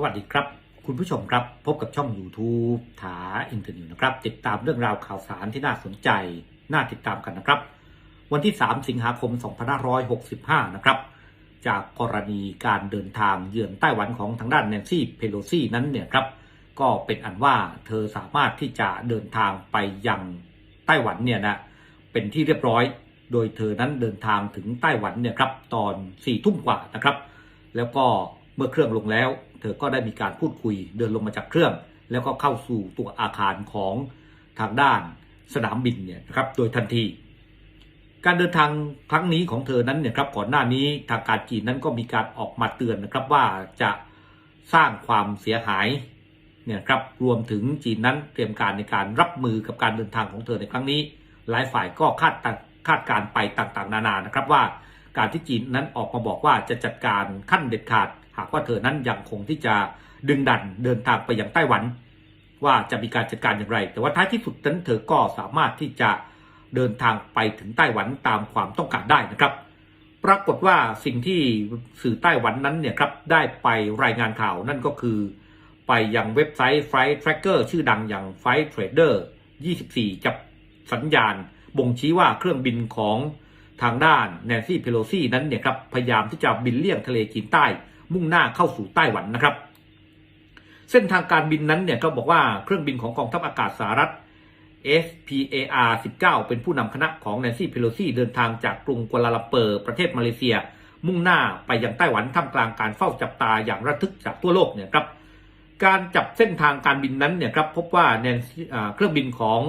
สวัสดีครับ คุณผู้ชมครับ พบกับช่อง YouTube ถาอินเทอร์เน็ตนะครับ ติดตามเรื่องราวข่าวสารที่น่าสนใจ น่าติดตามกันนะครับ วันที่ 3 สิงหาคม 2565 นะครับ จากกรณีการเดินทางเยือนไต้หวันของทางด้านแนนซี่เพโลซี่นั้นเนี่ยครับ ก็เป็นอันว่าเธอสามารถที่จะเดินทางไปยังไต้หวันเนี่ยนะเป็นที่เรียบร้อย โดยเธอนั้นเดินทางถึงไต้หวันเนี่ยครับตอน4ี่ทุ่มกว่านะครับ แล้วก็เมื่อเครื่องลงแล้ว เธอก็ได้มีการพูดคุยเดินลงมาจากเครื่อง แล้วก็เข้าสู่ตัวอาคารของทางด้านสนามบินเนี่ยนะครับโดยทันที การเดินทางครั้งนี้ของเธอนั้นเนี่ยครับก่อนหน้านี้ทางการจีนนั้นก็มีการออกมาเตือนนะครับว่าจะสร้างความเสียหายเนี่ยครับรวมถึงจีนนั้นเตรียมการในการรับมือกับการเดินทางของเธอในครั้งนี้ หลายฝ่ายก็คาดคาดการไปต่างๆ นานานะครับว่า การที่จีนนั้นออกมาบอกว่าจะจัดการขั้นเด็ดขาด หากว่าเธอนั้นยังคงที่จะดึงดันเดินทางไปยังไต้หวัน ว่าจะมีการจัดการอย่างไร แต่ว่าท้ายที่สุดนั้นเธอก็สามารถที่จะเดินทางไปถึงไต้หวันตามความต้องการได้นะครับ ปรากฏว่าสิ่งที่สื่อไต้หวันนั้นเนี่ยครับได้ไปรายงานข่าวนั่นก็คือ ไปยังเว็บไซต์ Flight Tracker ชื่อดังอย่าง Flight Trader 24 จับสัญญาณ บ่งชี้ว่าเครื่องบินของทางด้านแนนซี่เพโลซี่นั้นเนี่ยครับพยายามที่จะบินเลี่ยงทะเลจีนใต้ มุ่งหน้าเข้าสู่ไต้หวันนะครับ เส้นทางการบินนั้นเนี่ยก็บอกว่าเครื่องบินของกองทัพอากาศสหรัฐ SPAR 19 เป็นผู้นำคณะของแนนซี่เพโลซีเดินทางจากกรุงกัวลาลัมเปอร์ประเทศมาเลเซีย มุ่งหน้าไปยังไต้หวันท่ามกลางการเฝ้าจับตาอย่างระทึกจากทั่วโลกเนี่ยครับการจับเส้นทางการบินนั้นเนี่ยครับพบว่าแนนซี่เครื่องบินของ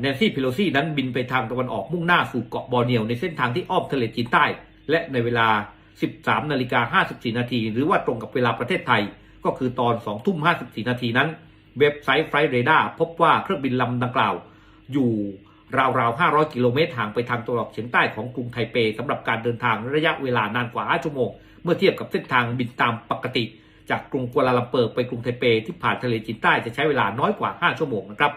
แนนซี่เพโลซีนั้นบินไปทางตะวันออกมุ่งหน้าสู่เกาะบอร์เนียวในเส้นทางที่อ้อมทะเลจีนใต้ และในเวลา 13นาฬิกา54 นาที หรือว่าตรงกับเวลาประเทศไทย ก็คือตอน 2 ทุ่ม 54 นาทีนั้น เว็บไซต์ไฟเรดาพบว่าเครื่องบินลำดังกล่าว อยู่ราวๆ 500 กิโลเมตรห่างไปทางตะวันออกเฉียงใต้ของกรุงไทเปสำหรับการเดินทางระยะเวลานานกว่า 5 ชั่วโมง เมื่อเทียบกับเส้นทางบินตามปกติ จากกรุงกัวลาลัมเปอร์ไปกรุงไทเปที่ผ่านทะเลจีนใต้จะใช้เวลาน้อยกว่า 5 ชั่วโมงนะครับ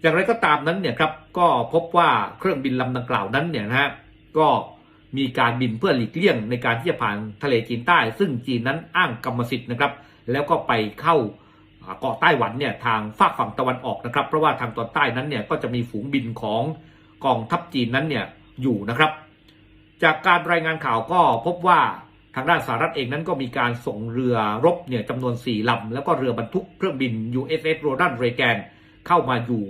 อย่างไรก็ตามนั้นเนี่ยครับก็พบว่าเครื่องบินลำดังกล่าวนั้นเนี่ยนะฮะก็ มีการบินเพื่อหลีกเลี่ยงในการที่จะผ่านทะเลจีนใต้ ซึ่งจีนนั้นอ้างกรรมสิทธิ์นะครับแล้วก็ไปเข้าเกาะไต้หวันเนี่ยทางฝากฝั่งตะวันออกนะครับ เพราะว่าทางตอนใต้นั้นเนี่ยก็จะมีฝูงบินของกองทัพจีนนั้นเนี่ยอยู่นะครับ จากการรายงานข่าวก็พบว่าทางด้านสหรัฐเองนั้นก็มีการส่งเรือรบเนี่ยจำนวน 4 ลำ แล้วก็เรือบรรทุกเครื่องบิน USS Ronald Reagan เข้ามาอยู่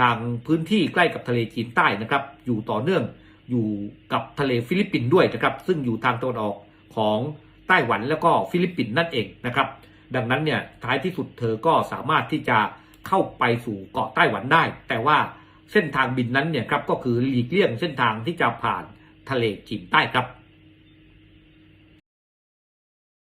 ทางพื้นที่ใกล้กับทะเลจีนใต้นะครับ อยู่ต่อเนื่อง อยู่กับทะเลฟิลิปปินส์ด้วยนะครับ ซึ่งอยู่ทางตะวันออกของไต้หวันแล้วก็ฟิลิปปินส์นั่นเองนะครับ ดังนั้นเนี่ยท้ายที่สุดเธอก็สามารถที่จะเข้าไปสู่เกาะไต้หวันได้ แต่ว่าเส้นทางบินนั้นเนี่ยครับก็คือหลีกเลี่ยงเส้นทางที่จะผ่านทะเลจีนใต้ครับ